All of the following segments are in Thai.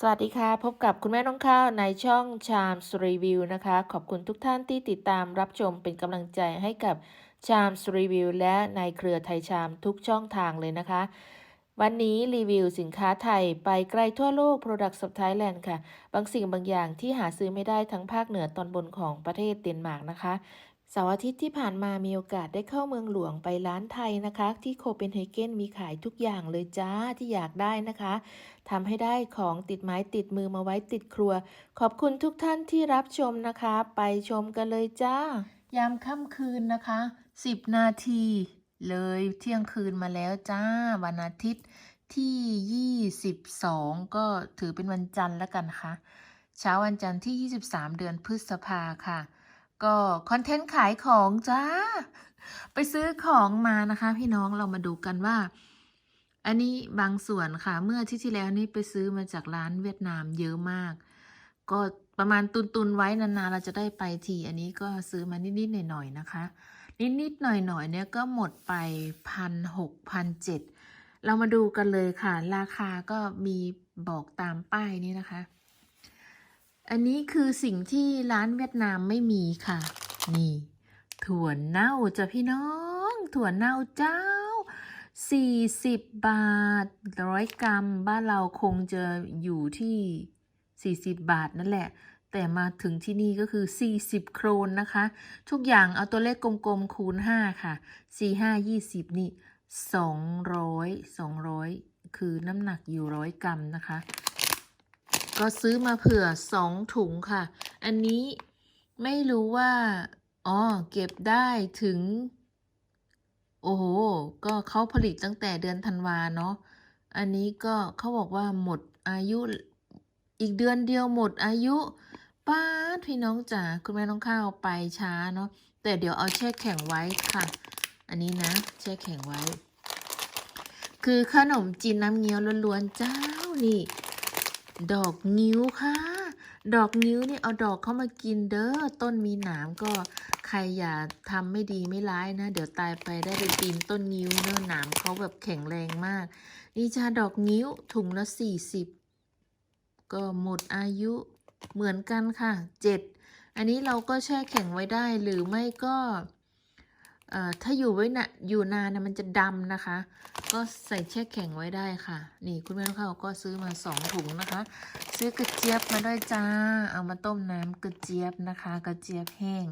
สวัสดีค่ะ พบกับคุณแม่น้องข้าวในช่อง Charms Review นะคะ ขอบคุณทุกท่านที่ติดตามรับชมเป็นกำลังใจให้กับ Charms Review และในเครือไทยชามทุกช่องทางเลยนะคะ วันนี้รีวิวสินค้าไทยไปไกลทั่วโลก Products of Thailand ค่ะ บางสิ่งบางอย่างที่หาซื้อไม่ได้ทั้งภาคเหนือตอนบนของประเทศเดนมาร์กนะคะ เสาร์อาทิตย์ที่ผ่านมามีโอกาสได้เข้าเมืองหลวงไปร้านไทยนะคะ ที่โคเปนเฮเกนมีขายทุกอย่างเลยจ้าที่อยากได้นะคะทำให้ได้ของติดไม้ติดมือมาไว้ติดครัว ขอบคุณทุกท่านที่รับชมนะคะ ไปชมกันเลยจ้า ยามค่ำคืนนะคะ 10 นาที เลยเที่ยงคืนมาแล้วจ้า วันอาทิตย์ที่ 22 ก็ถือเป็นวันจันทร์แล้วกันนะคะเช้าวันจันทร์ที่ 23 เดือนพฤษภาค่ะ ก็คอนเทนต์ขายของจ้า ไปซื้อของมานะคะ พี่น้องเรามาดูกันว่า อันนี้บางส่วนค่ะ เมื่อที่ที่แล้วนี่ไปซื้อมาจากร้านเวียดนามเยอะมาก ก็ประมาณตุนตุนๆไว้นานๆเราจะได้ไปที อันนี้ก็ซื้อมานิดๆหน่อยๆนะคะ นิดๆหน่อยๆเนี่ยก็หมดไปพันหกพันเจ็ดเรามาดูกันเลยค่ะ ราคาก็มีบอกตามป้ายนี้นะคะ อันนี้คือสิ่งที่ร้านเวียดนามไม่มีค่ะ นี่ ถั่วเน่าจ้ะพี่น้อง ถั่วเน่าเจ้า 40 บาทร้อยกรัม บ้านเราคงจะอยู่ที่ 40 บาทนั่นแหละ แต่มาถึงที่นี่ก็คือ 40 โครนนะคะ ทุกอย่างเอาตัวเลขกลมๆ คูณ 5 ค่ะ 4 5 20 นี่ 200 200 คือน้ำหนักอยู่ร้อยกรัมนะคะ ก็ซื้อมาเผื่อ2ถุงค่ะ อันนี้ไม่รู้ว่า อ๋อ เก็บได้ถึง โอ้โห ก็เขาผลิตตั้งแต่เดือนธันวาเนาะ อันนี้ก็เขาบอกว่าหมดอายุอีกเดือนเดียวหมดอายุป้าพี่น้องจ๋าคุณแม่น้องข้าวไปช้าเนาะ แต่เดี๋ยวเอาแช่แข็งไว้ค่ะ อันนี้นะ แช่แข็งไว้ คือขนมจีนน้ำเงี้ยวล้วนๆเจ้านี่ ดอกงิ้วค่ะ ดอกงิ้วเนี่ยเอาดอกเข้ามากินเด้อ ต้นมีหนามก็ใครอย่าทำไม่ดีไม่ร้ายนะ เดี๋ยวตายไปได้ไปปีนต้นงิ้วเนื้อหนามเขาแบบแข็งแรงมาก นี่จ้าดอกงิ้วถุงละสี่สิบก็หมดอายุเหมือนกันค่ะเจ็ดอันนี้เราก็แช่แข็งไว้ได้หรือไม่ก็ ถ้าอยู่ไว้นะอยู่นานนะมันจะดำนะคะ ก็ใส่แช่แข็งไว้ได้ค่ะ นี่คุณแม่ข้าก็ซื้อมาสองถุงนะคะ ซื้อกระเจี๊ยบมาด้วยจ้า เอามาต้มน้ำกระเจี๊ยบนะคะ กระเจี๊ยบแห้ง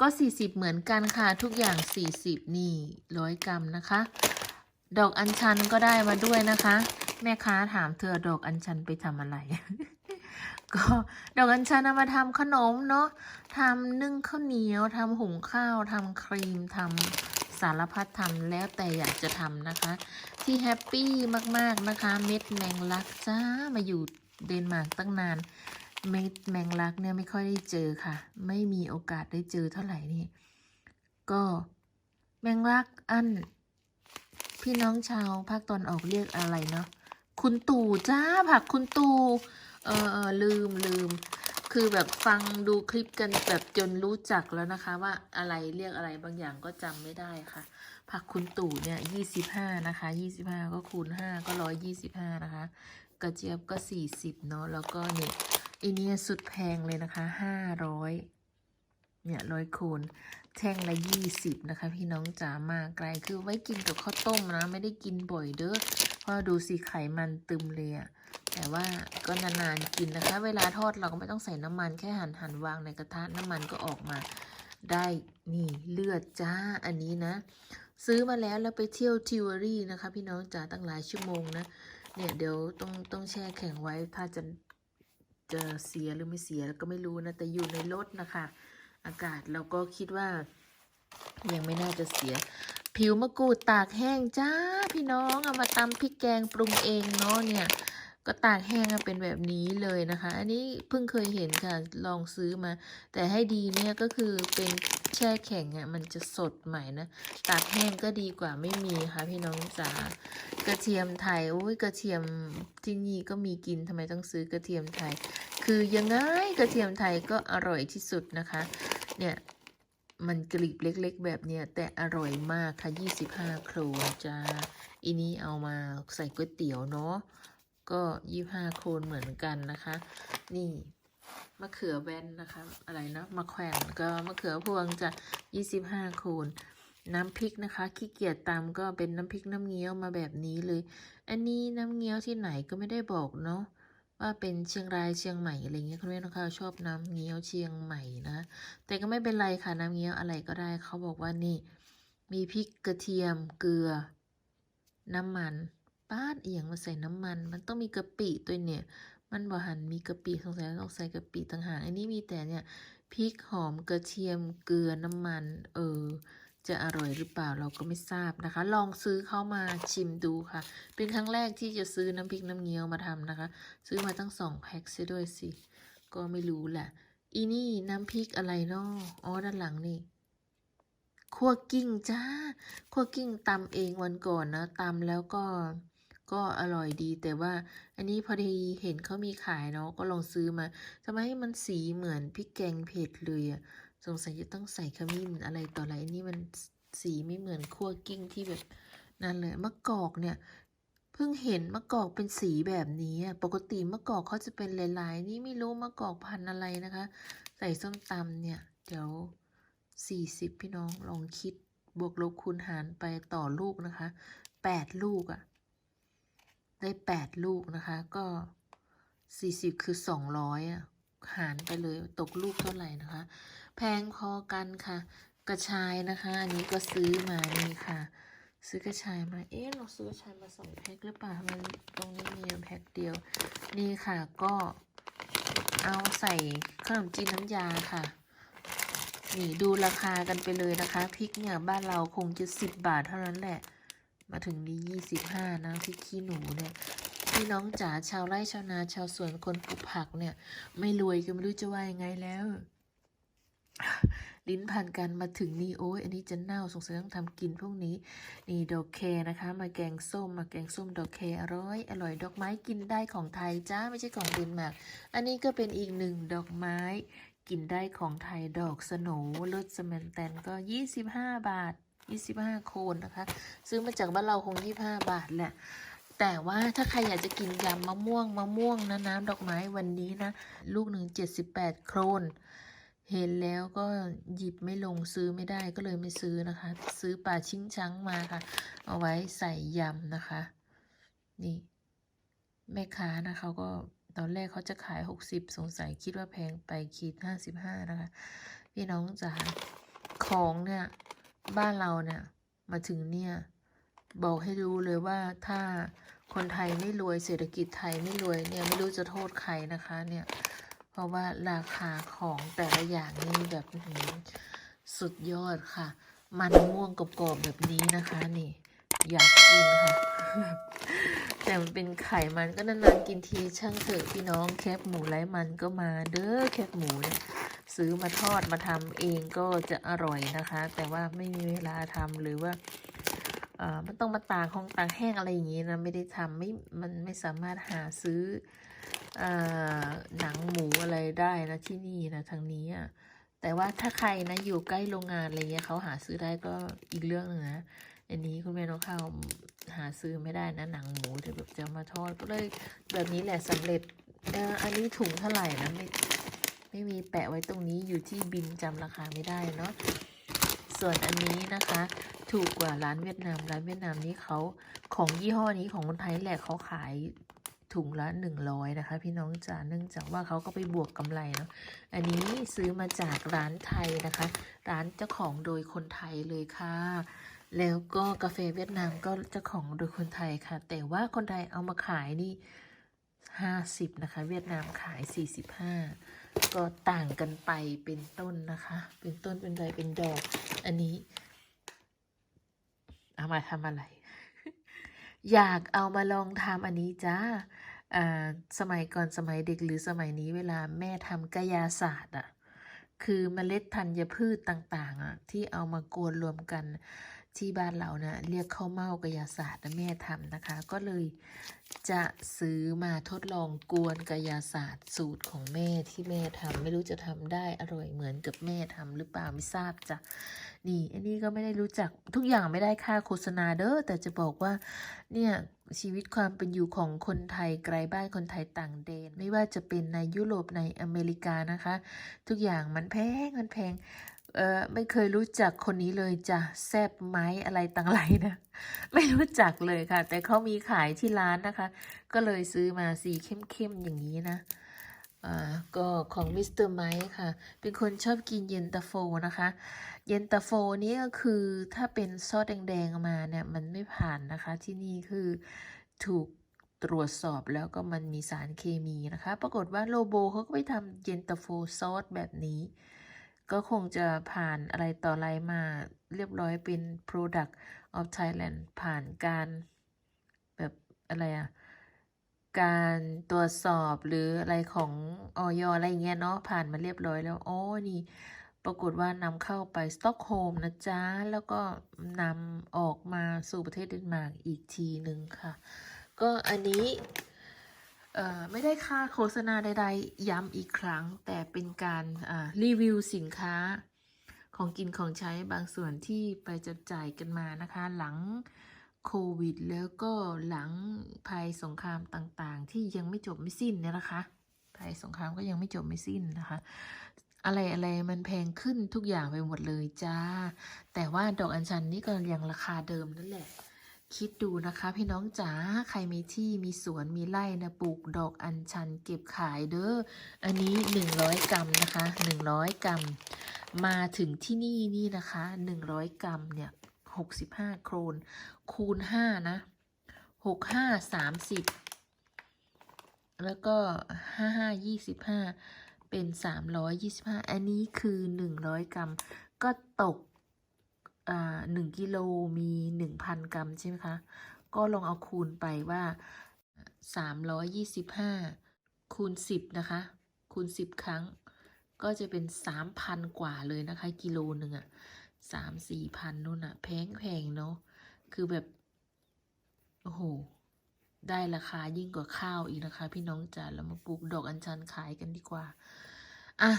ก็ 40 เหมือนกันค่ะ ทุกอย่าง 40 นี่ร้อยกรัมนะคะ ดอกอัญชันก็ได้มาด้วยนะคะ แม่ค้าถามเธอดอกอัญชันไปทำอะไร ก็ดอกอัญชันามาทำขนมเนาะทำนึ่งข้าวเหนียวทำหุงข้าวทำครีมทำสารพัดทำแล้วแต่อยากจะทำนะคะ ที่แฮปปี้มากๆนะคะ เม็ดแมงลักจ้ามาอยู่เดนมาร์กตั้งนาน เม็ดแมงลักเนี่ยไม่ค่อยได้เจอค่ะ ไม่มีโอกาสได้เจอเท่าไหร่นี่ ก็แมงลักอัน พี่น้องชาวภาคตอนออกเรียกอะไรเนาะคุณตู่จ้าผักคุณตู่ เออเออลืมลืม คือแบบฟังดูคลิปกันแบบจนรู้จักแล้วนะคะ ว่าอะไรเรียกอะไรบางอย่างก็จำไม่ได้ค่ะ ผักคุณตู่เนี่ยยี่สิบห้านะคะยี่สิบห้าก็คูณห้าก็ร้อยยี่สิบห้านะคะ กระเจี๊ยบก็สี่สิบเนาะแล้วก็เนี่ยอเนี้ยสุดแพงเลยนะคะห้าร้อยเนี่ยร้อยคูณแท่งละยี่สิบนะคะ พี่น้องจ๋ามาไกลคือไว้กินกับข้าวต้มนะ ไม่ได้กินบ่อยเด้อเพราะดูสิไขมันตึมเลยอะ แต่ว่าก็นานๆกินนะคะ เวลาทอดเราก็ไม่ต้องใส่น้ำมันแค่หันหันวางในกระทะน้ำมันก็ออกมา ได้นี่เลือดจ้าอันนี้นะ ซื้อมาแล้วแล้วไปเที่ยวทิวเวอรี่นะคะ พี่น้องจ๋าตั้งหลายชั่วโมงนะเนี่ยเดี๋ยวต้องต้องแช่แข็งไว้ถ้าจะจะเสียหรือไม่เสียก็ไม่รู้นะ แต่อยู่ในรถนะคะ อากาศเราก็คิดว่า ยังไม่น่าจะเสีย ผิวมะกรูดตากแห้งจ้าพี่น้องเอามาตำพริกแกงปรุงเองเนาะเนี่ย ก็ตากแห้งเป็นแบบนี้เลยนะคะ อันนี้เพิ่งเคยเห็นค่ะ ลองซื้อมา แต่ให้ดีเนี่ยก็คือเป็นแช่แข็งอะมันจะสดใหม่นะ ตากแห้งก็ดีกว่าไม่มีค่ะพี่น้องจ๋ากระเทียมไทยโอ้ยกระเทียมที่นี่ก็มีกินทำไมต้องซื้อกระเทียมไทย คือยังไงกระเทียมไทยก็อร่อยที่สุดนะคะ เนี่ยมันกลีบเล็กๆ แบบเนี้ยแต่อร่อยมากค่ะ 25 ครนจ้าอีนี้เอามาใส่ก๋วยเตี๋ยวเนาะ ก็25โครนเหมือนกันนะคะ นี่มะเขือแว่นนะคะ อะไรนะมะแขวนก็มะเขือพวงจะ25โครนน้ำพริกนะคะขี้เกียจตำก็เป็นน้ำพริกน้ำเงี้ยวมาแบบนี้เลย อันนี้น้ำเงี้ยวที่ไหนก็ไม่ได้บอกเนาะว่าเป็นเชียงรายเชียงใหม่อะไรเงี้ยคุณแม่นะคะชอบน้ำเงี้ยวเชียงใหม่นะ แต่ก็ไม่เป็นไรค่ะน้ำเงี้ยวอะไรก็ได้เขาบอกว่านี่ มีพริกกระเทียมเกลือ น้ำมัน ป้าดเอียงมาใส่น้ำมัน มันต้องมีกะปิตัวเนี่ย มันบ่หันมีกะปิสงสัยต้องใส่กะปิต่างหากอันนี้มีแต่เนี่ยพริกหอมกระเทียมเกลือน้ำมัน เออ จะอร่อยหรือเปล่าเราก็ไม่ทราบนะคะ ลองซื้อเข้ามาชิมดูค่ะ เป็นครั้งแรกที่จะซื้อน้ำพริกน้ำเงี้ยวมาทำนะคะ ซื้อมาตั้งสองแพ็คซะด้วยสิ ก็ไม่รู้แหละ อีนี่น้ำพริกอะไรเนาะอ๋อด้านหลังนี่คั่วกิ้งจ้าคั่วกิ้งตำเองวันก่อนนะตำแล้วก็ ก็อร่อยดีแต่ว่าอันนี้พอดีเห็นเขามีขายเนาะก็ลองซื้อมาทำไมมันสีเหมือนพริกแกงเผ็ดเลยอะสงสัยจะต้องใส่ขมิ้นอะไรต่ออะไรอันนี้มันสีไม่เหมือนคั่วกิ้งที่แบบนั่นเลยมะกอกเนี่ยเพิ่งเห็นมะกอกเป็นสีแบบนี้ปกติมะกอกเขาจะเป็นลายๆ นี่ไม่รู้มะกอกพันอะไรนะคะ ใส่ส้มตำเนี่ย เดี๋ยวสี่สิบพี่น้องลองคิดบวกลบคูณหารไปต่อลูกนะคะแปดลูกอะ ได้แปดลูกนะคะก็สี่สิบคือสองร้อยอะหารไปเลยตกลูกเท่าไหร่นะคะ แพงพอกันค่ะ กระชายนะคะ อันนี้ก็ซื้อมานี่ค่ะ ซื้อกระชายมา เอ๊ะเราซื้อกระชายมาสองแพ็คหรือเปล่ามันตรงนี้มีแพ็คเดียว นี่ค่ะก็เอาใส่ขนมจีนน้ำยาค่ะ นี่ดูราคากันไปเลยนะคะพริกเนี่ยบ้านเราคงจะสิบบาทเท่านั้นแหละ มาถึงนี้ยี่สิบห้านะพริกขี้หนูเนี่ยพี่น้องจ๋าชาวไร่ชาวนาชาวสวนคนปลูกผักเนี่ย ไม่รวยก็ไม่รู้จะว่ายังไงแล้ว ลิ้นพันกันมาถึงนี่โอ้ยอันนี้จะเน่าสงสัยต้องทำกินพวกนี้ นี่ดอกแคนะคะ มาแกงส้มมาแกงส้มดอกแคอร่อย อร่อยดอกไม้กินได้ของไทยจ้าไม่ใช่ของเดนมาร์กอันนี้ก็เป็นอีกหนึ่งดอกไม้กินได้ของไทยดอกสโหนรสสแมนแตนก็ 25 บาท 25 โคนนะคะ ซื้อมาจากบ้านเราคง 25 บาทแหละ แต่ว่าถ้าใครอยากจะกินยำมะม่วงมะม่วงนะน้ำดอกไม้วันนี้นะ ลูกหนึ่ง78 โครนเห็นแล้วก็หยิบไม่ลงซื้อไม่ได้ก็เลยไม่ซื้อนะคะ ซื้อปลาชิงช้างมาค่ะ เอาไว้ใส่ยำนะคะ นี่ แม่ค้านะเขาก็ตอนแรกเขาจะขาย 60 สงสัยคิดว่าแพงไปขีด 55 นะคะ พี่น้องจ๋าของเนี่ย บ้านเราเนี่ยมาถึงเนี่ย บอกให้รู้เลยว่าถ้าคนไทยไม่รวยเศรษฐกิจไทยไม่รวยเนี่ยไม่รู้จะโทษใครนะคะเนี่ย เพราะว่าราคาของแต่ละอย่างนี่แบบสุดยอดค่ะ มันม่วงกรอบๆแบบนี้นะคะ นี่ อยากกินค่ะ แต่มันเป็นไข่มันก็นานๆกินทีช่างเถอะพี่น้องแคบหมูไร้มันก็มาเด้อแคบหมูเนี่ย ซื้อมาทอดมาทำเองก็จะอร่อยนะคะ แต่ว่าไม่มีเวลาทำหรือว่าเอ่อมันต้องมาตากของตากแห้งอะไรอย่างงี้นะไม่ได้ทำไม่มันไม่สามารถหาซื้อเอ่อหนังหมูอะไรได้นะที่นี่นะทางนี้อะแต่ว่าถ้าใครนะอยู่ใกล้โรงงานอะไรเงี้ยเขาหาซื้อได้ก็อีกเรื่องหนึงนะอันนี้คุณแม่น้องข้าวหาซื้อไม่ได้นะหนังหมูที่แบบจะมาทอดก็เลยแบบนี้แหละสำเร็จอออันนี้ถุงเท่าไหร่นะไม่ ไม่มีแปะไว้ตรงนี้อยู่ที่บินจำราคาไม่ได้เนาะส่วนอันนี้นะคะ ถูกกว่าร้านเวียดนามร้านเวียดนามนี้เขาของยี่ห้อนี้ของคนไทยแหละเขาขายถุงละหนึ่งร้อยนะคะ พี่น้องจ๋าเนื่องจากว่าเขาก็ไปบวกกำไรเนาะอันนี้ซื้อมาจากร้านไทยนะคะ ร้านเจ้าของโดยคนไทยเลยค่ะ แล้วก็กาแฟเวียดนามก็เจ้าของโดยคนไทยค่ะ แต่ว่าคนไทยเอามาขายนี่ห้าสิบนะคะ เวียดนามขายสี่สิบห้า ก็ต่างกันไปเป็นต้นนะคะ เป็นต้นเป็นใบเป็นดอก อันนี้ เอามาทำอะไร อยากเอามาลองทำอันนี้จ้าอ่าสมัยก่อนสมัยเด็กหรือสมัยนี้เวลาแม่ทำกายาศาสตร์อะ คือเมล็ดธัญพืชต่าง ๆ อะ ที่เอามากวนรวมกัน ที่บ้านเรานะเรียกข้าวเม่ากายศาสตร์นะแม่ทำนะคะ ก็เลยจะซื้อมาทดลองกวนกายศาสตร์สูตรของแม่ที่แม่ทำไม่รู้จะทำได้อร่อยเหมือนกับแม่ทำหรือเปล่าไม่ทราบจ้ะนี่อันนี้ก็ไม่ได้รู้จักทุกอย่างไม่ได้ค่าโฆษณาเด้อแต่จะบอกว่าเนี่ยชีวิตความเป็นอยู่ของคนไทยไกลบ้านคนไทยต่างแดน ไม่ว่าจะเป็นในยุโรปในอเมริกานะคะ ทุกอย่างมันแพงมันแพง เออไม่เคยรู้จักคนนี้เลยจ้ะแซบไม้อะไรต่างไรนะไม่รู้จักเลยค่ะ แต่เขามีขายที่ร้านนะคะ ก็เลยซื้อมาสีเข้มๆอย่างนี้นะอ่าก็ของมิสเตอร์ไมค์ค่ะ เป็นคนชอบกินเย็นตาโฟนะคะ เย็นตาโฟนี้ก็คือถ้าเป็นซอสแดงๆมาเนี่ย มันไม่ผ่านนะคะ ที่นี่คือถูกตรวจสอบแล้วก็มันมีสารเคมีนะคะ ปรากฏว่าโลโบเขาก็ไปทำเย็นตาโฟซอสแบบนี้ ก็คงจะผ่านอะไรต่ออะไรมาเรียบร้อยเป็น product of Thailand ผ่านการแบบอะไรอะการตรวจสอบหรืออะไรของออยอะไรเงี้ยเนาะผ่านมาเรียบร้อยแล้ว โอ๋อนี่ปรากฏว่านำเข้าไปสต็อกโฮมนะจ๊ะ แล้วก็นำออกมาสู่ประเทศเดนมาร์กอีกทีหนึ่งค่ะ ก็อันนี้ ไม่ได้ค่าโฆษณาใดๆ ย้ำอีกครั้ง แต่เป็นการรีวิวสินค้าของกินของใช้บางส่วนที่ไปจับจ่ายกันมานะคะ หลังโควิด แล้วก็หลังภัยสงครามต่างๆ ที่ยังไม่จบไม่สิ้นเนี่ยนะคะภัยสงครามก็ยังไม่จบไม่สิ้นนะคะ อะไรอะไรมันแพงขึ้นทุกอย่างไปหมดเลยจ้า แต่ว่าดอกอัญชันนี่ก็ยังราคาเดิมนั่นแหละ คิดดูนะคะ พี่น้องจ๋าใครมีที่มีสวนมีไร่นะปลูกดอกอัญชันเก็บขายเด้ออันนี้ 100 กรัมนะคะ 100 กรัม มาถึงที่นี่นี่นะคะ 100 กรัมเนี่ย65 โครน คูณ 5 นะ 65 30 แล้วก็ 55 25 เป็น 325 อันนี้คือ 100 กรัม ก็ตก หนึ่งกิโลมีหนึ่งพันกรัมใช่ไหมคะ ก็ลองเอาคูณไปว่าสามร้อยยี่สิบห้าคูณสิบนะคะ คูณสิบครั้ง ก็จะเป็นสามพันกว่าเลยนะคะ กิโลหนึ่งอะสามสี่พันนู่นอะแพงแพงเนาะ คือแบบ โอ้โห ได้ราคายิ่งกว่าข้าวอีกนะคะ พี่น้องจ๋าเรามาปลูกดอกอัญชันขายกันดีกว่า อะ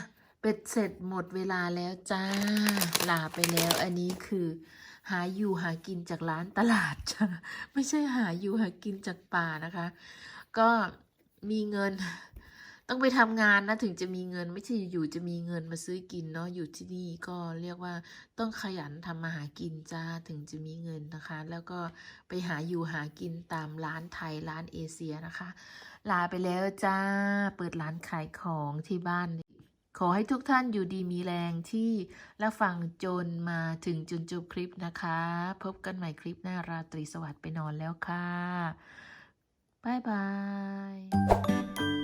เป็ดเสร็จหมดเวลาแล้วจ้า ลาไปแล้ว อันนี้คือ หาอยู่หากินจากร้านตลาดจ้าไม่ใช่หาอยู่หากินจากป่านะคะ ก็มีเงิน ต้องไปทำงานนะถึงจะมีเงินไม่ใช่อยู่จะมีเงินมาซื้อกินเนาะอยู่ที่นี่ก็เรียกว่าต้องขยันทำมาหากินจ้าถึงจะมีเงินนะคะ แล้วก็ไปหาอยู่หากินตามร้านไทยร้านเอเชียนะคะ ลาไปแล้วจ้า เปิดร้านขายของที่บ้าน ขอให้ทุกท่านอยู่ดีมีแรงที่รับฟังจนมาถึงจนจบคลิปนะคะ พบกันใหม่คลิปหน้าราตรีสวัสดิ์ไปนอนแล้วค่ะ บ๊ายบาย